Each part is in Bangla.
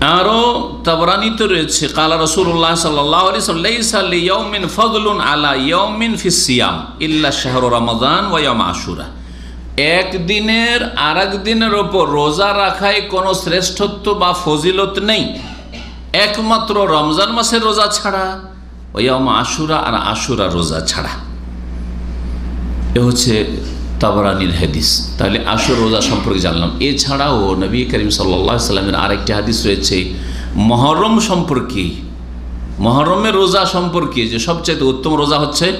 আরও তাবরানিতে রয়েছে, কালা রসুল্লাহ সাল্লাহ ফজলুন আলা ফিসিয়াম ইল্লা শাহর রমজান ওয়াম আশুরা। একদিনের আর দিনের ওপর রোজা রাখায় কোনো শ্রেষ্ঠত্ব বা ফজিলত নেই। একমাত্র রমজান মাসের রোজা ছাড়া ওয়াম আশুরা আর আশুরা রোজা ছাড়া। এ হচ্ছে তাবরানির হাদিস। তাহলে আশুর রোজা সম্পর্কে জানলাম। এছাড়াও নবী করিম সাল্লা সাল্লামের আরেকটি হাদিস রয়েছে, মহরম সম্পর্কে। মহরমের রোজা সম্পর্কে যে সবচেয়ে উত্তম রোজা হচ্ছে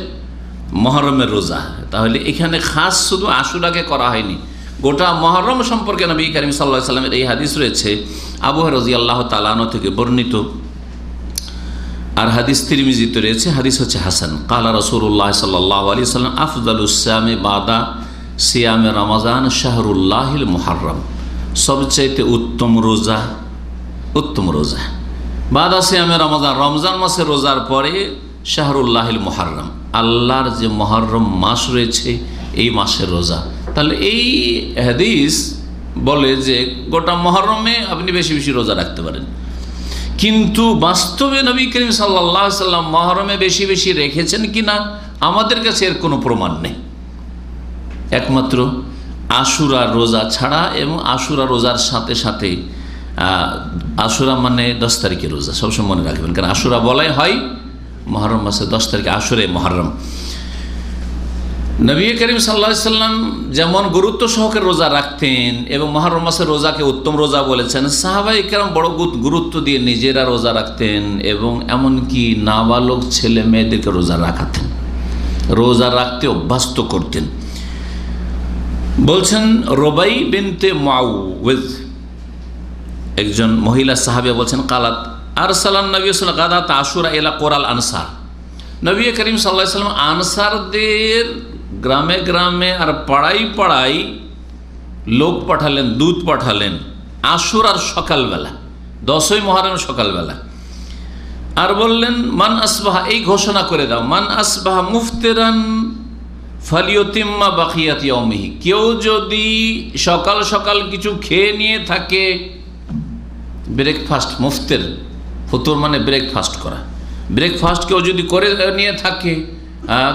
মহরমের রোজা। তাহলে এখানে খাস শুধু আশুরাকে করা হয়নি। গোটা মহরম সম্পর্কে নবী করিম সাল্লাহ সাল্লামের এই হাদিস রয়েছে, আবু রাজি আল্লাহ তালানো থেকে বর্ণিত। আর হাদিস তিরমিজিতে রয়েছে, হাদিস হচ্ছে হাসান। কালা রসুল্লাহ সাল্লাহ আলি সাল্লাম আফদালুসামে বাদা সিয়ামে রমাজান শাহরুল্লাহিল মুহাররম। সবচাইতে উত্তম রোজা উত্তম রোজা। বাদা সিয়ামে রমাজান, রমজান মাসে রোজার পরে শাহরুল্লাহিল মুহাররম। আল্লাহর যে মহরম মাস রয়েছে, এই মাসের রোজা। তাহলে এই হাদিস বলে যে গোটা মহরমে আপনি বেশি বেশি রোজা রাখতে পারেন। কিন্তু বাস্তবে নবী করিম সাল্লাহ সাল্লাম মহরমে বেশি বেশি রেখেছেন কি না আমাদের কাছে এর কোনো প্রমাণ নেই। একমাত্র আশুরা রোজা ছাড়া এবং আশুরা রোজার সাথে সাথে আশুরা মানে দশ তারিখের রোজা, সবসময় মনে রাখবেন। কারণ আশুরা বলাই হয় মহরম মাসে দশ তারিখে, আশুরে মহরম। নবী করিম সাল্লা সাল্লাম যেমন গুরুত্ব সহকারে রোজা রাখতেন এবং মহরম মাসের রোজাকে উত্তম রোজা বলেছেন, সাহাবাই কেরম বড় গুরুত্ব দিয়ে নিজেরা রোজা রাখতেন এবং এমনকি নাবালক ছেলে মেয়েদেরকে রোজা রাখাতেন। রোজা রাখতে অভ্যস্ত করতেন। বলছেন রোবাই বিনতে মাউজ একজন মহিলা সাহাবিয়া বলছেন, কালাত আর সালাম নবী কাদাত আশুরা এলা কোরাল আনসার। নবী করিম সাল্লাহ সাল্লাম আনসারদের গ্রামে গ্রামে আর পাড়াই পাড়াই লোক পাঠালেন দুধ পাঠালেন আশুর আর সকালবেলা, দশই মহারম সকালবেলা। আর বললেন, মান আসবাহা, এই ঘোষণা করে দাও, মান আসবাহা মুফতেরান ফালিয়তিম্মা বাকিয়াতি অমিহি কেউ যদি সকাল সকাল কিছু খেয়ে নিয়ে থাকে ব্রেকফাস্ট মুফতের ফতুর মানে ব্রেকফাস্ট করা। ব্রেকফাস্ট কেউ যদি করে নিয়ে থাকে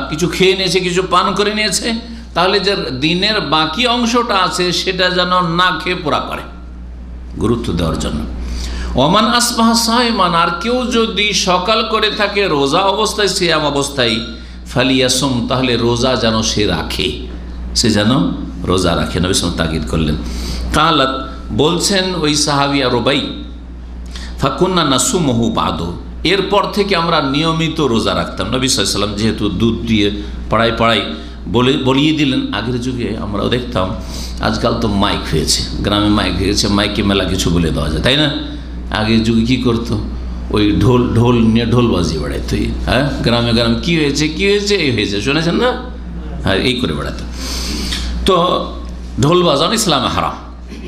কিছু খেয়ে নিয়েছে, কিছু পান করে নিয়েছে, তাহলে যে দিনের বাকি অংশটা আছে, সেটা যেন না খেয়ে পুরা করে। গুরুত্ব দেওয়ার জন্য। ওমান আসবাহ সাহেমান আর কেউ যদি সকাল করে থাকে, রোজা অবস্থায়, সিয়াম অবস্থায় ফালিয়াসম, তাহলে রোজা যেন সে রাখে। সে যেন রোজা রাখে। নবী তাগিদ করলেন। কালাত, বলছেন ওই সাহাবিয়া রোবাই ফাকুন্না নাসুমহু বাদো। এরপর থেকে আমরা নিয়মিত রোজা রাখতাম। নবী সাল্লাম যেহেতু দুধ দিয়ে পড়াই পড়াই বলে, বলিয়ে দিলেন, আগের যুগে আমরাও দেখতাম, আজকাল তো মাইক হয়েছে। গ্রামে মাইক হয়েছে, মাইকে মেলা কিছু বলে দেওয়া যায়, তাই না? আগের যুগে কী করতো? ওই ঢোল ঢোল নিয়ে ঢোল বাজিয়ে বেড়াইতো। হ্যাঁ? গ্রামে গ্রামে, কী হয়েছে কী হয়েছে? এই হয়েছে। শুনেছেন না? হ্যাঁ এই করে বেড়াতো। তো ঢোল বাজানো ইসলামে হারাম।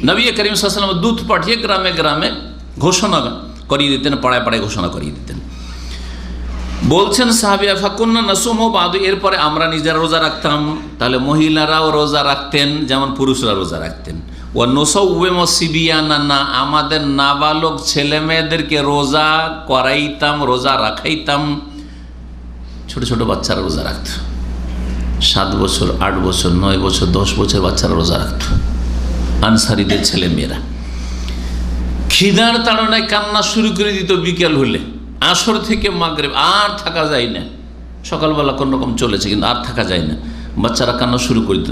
নবী করিম সাল্লাম দুধ পাঠিয়ে গ্রামে গ্রামে ঘোষণা করিয়ে দিতেন, পাড়ায় পাড়ায় ঘোষণা করিয়ে দিতেন। বলছেন সাহাবিয়া ফাকুন্না নাসুম ও বাদু। এরপরে আমরা নিজেরা রোজা রাখতাম। তাহলে মহিলারাও রোজা রাখতেন, যেমন পুরুষরা রোজা রাখতেন। ও আমাদের নাবালক ছেলে মেয়েদেরকে রোজা করাইতাম, রোজা রাখাইতাম। ছোট ছোট বাচ্চারা রোজা রাখত। সাত বছর, আট বছর, নয় বছর, দশ বছর বাচ্চারা রোজা রাখত। আনসারিদের ছেলে মেয়েরা খিদার তাড়নায় কান্না শুরু করে দিত বিকেল হলে। আসর থেকে মাগরে আর থাকা যায় না। সকালবেলা কোনো রকম চলেছে, কিন্তু আর থাকা যায় না। বাচ্চারা কান্না শুরু করে দিত।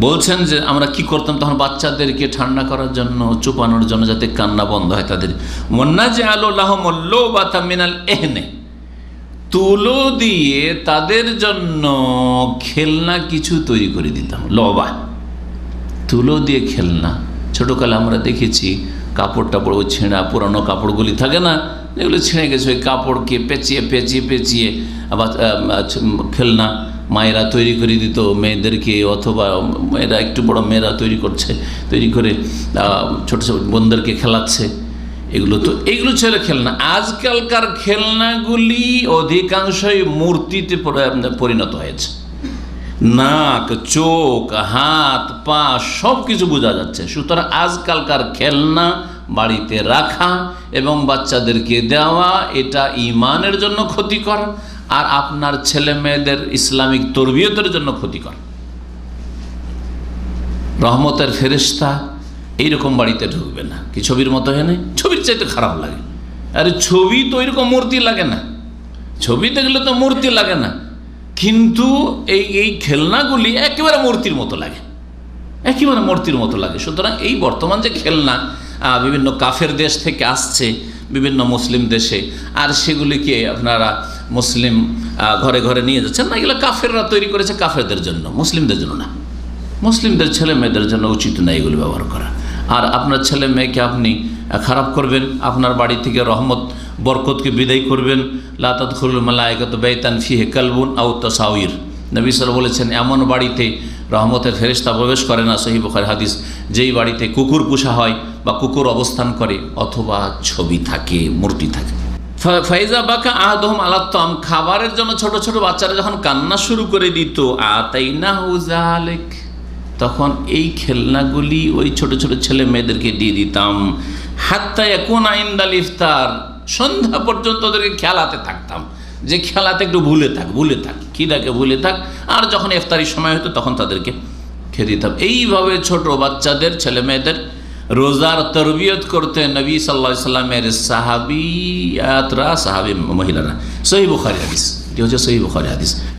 বলছেন যে আমরা কি করতাম তখন বাচ্চাদেরকে ঠান্ডা করার জন্য, চুপানোর জন্য যাতে কান্না বন্ধ হয় তাদের। মন্না যে আলো লাহমল্লো বা তামিনাল এহনে তুলো দিয়ে তাদের জন্য খেলনা কিছু তৈরি করে দিতাম, লবা। তুলো দিয়ে খেলনা। ছোটোকালে আমরা দেখেছি কাপড় টাপড় ওই ছেঁড়া পুরানো কাপড়গুলি থাকে না যেগুলো ছিঁড়ে গেছে, ওই কাপড়কে পেঁচিয়ে পেঁচিয়ে পেঁচিয়ে আবার খেলনা মায়েরা তৈরি করে দিত, মেয়েদেরকে অথবা মেয়েরা একটু বড় মেয়েরা তৈরি করছে, তৈরি করে ছোট ছোট বোনদেরকে খেলাচ্ছে, এগুলো তো, এগুলো ছিল খেলনা। আজকালকার খেলনাগুলি অধিকাংশই মূর্তিতে পরিণত হয়েছে। নাক, চোখ, হাত, পা সব কিছু বোঝা যাচ্ছে। সুতরাং আজকালকার খেলনা বাড়িতে রাখা এবং বাচ্চাদেরকে দেওয়া, এটা ইমানের জন্য ক্ষতিকর আর আপনার ছেলে মেয়েদের ইসলামিক তরবিয়তের জন্য ক্ষতিকর। রহমতের ফেরিস্তা এইরকম বাড়িতে ঢুকবে না। কি ছবির মতো হয় নাই ছবির চাইতে খারাপ লাগে। আরে ছবি তো এরকম মূর্তি লাগে না। ছবি দেখলে তো মূর্তি লাগে না। কিন্তু এই এই খেলনাগুলি একেবারে মূর্তির মতো লাগে। একেবারে মূর্তির মতো লাগে। সুতরাং এই বর্তমান যে খেলনা বিভিন্ন কাফের দেশ থেকে আসছে, বিভিন্ন মুসলিম দেশে। আর সেগুলিকে আপনারা মুসলিম ঘরে ঘরে নিয়ে যাচ্ছেন। না, এগুলো কাফেররা তৈরি করেছে কাফেরদের জন্য, মুসলিমদের জন্য না। মুসলিমদের ছেলে মেয়েদের জন্য উচিত না এগুলি ব্যবহার করা। আর আপনার ছেলে মেয়েকে আপনি খারাপ করবেন, আপনার বাড়ি থেকে রহমত, বরকতকে বিদায় করবেন। লাতাদুল মালায়কত বেতান ফিহে কালবুন আউ তাসাউর নবী সাল বলেছেন, এমন বাড়িতে রহমতের ফেরিস্তা প্রবেশ করে না। সহি হাদিস যেই বাড়িতে কুকুর পোষা হয় বা কুকুর অবস্থান করে অথবা ছবি থাকে, মূর্তি থাকে। ফা- ফাইজা বাকা আদম আলাত্তম খাবারের জন্য ছোট ছোট বাচ্চারা যখন কান্না শুরু করে দিত আতাই না হুজালেক তখন এই খেলনাগুলি ওই ছোট ছোট ছেলে মেয়েদেরকে দিয়ে দিতাম। হাত্তা এখন আইন্দাল ইফতার, সন্ধ্যা পর্যন্ত ওদেরকে খেলাতে থাকতাম। যে খেলাতে একটু ভুলে থাক ভুলে থাক খিদাকে ভুলে থাক। আর যখন ইফতারির সময় হতো তখন তাদেরকে খেয়ে দিতাম। এইভাবে ছোট বাচ্চাদের, ছেলে মেয়েদের রোজার তরবিয়ত করতে নবী সাল্লা সাল্লামের সাহাবিয়াতরা, সাহাবি মহিলারা। সহি বুখারি হাদিস। এটি হচ্ছে? সহি বুখারি হাদিস।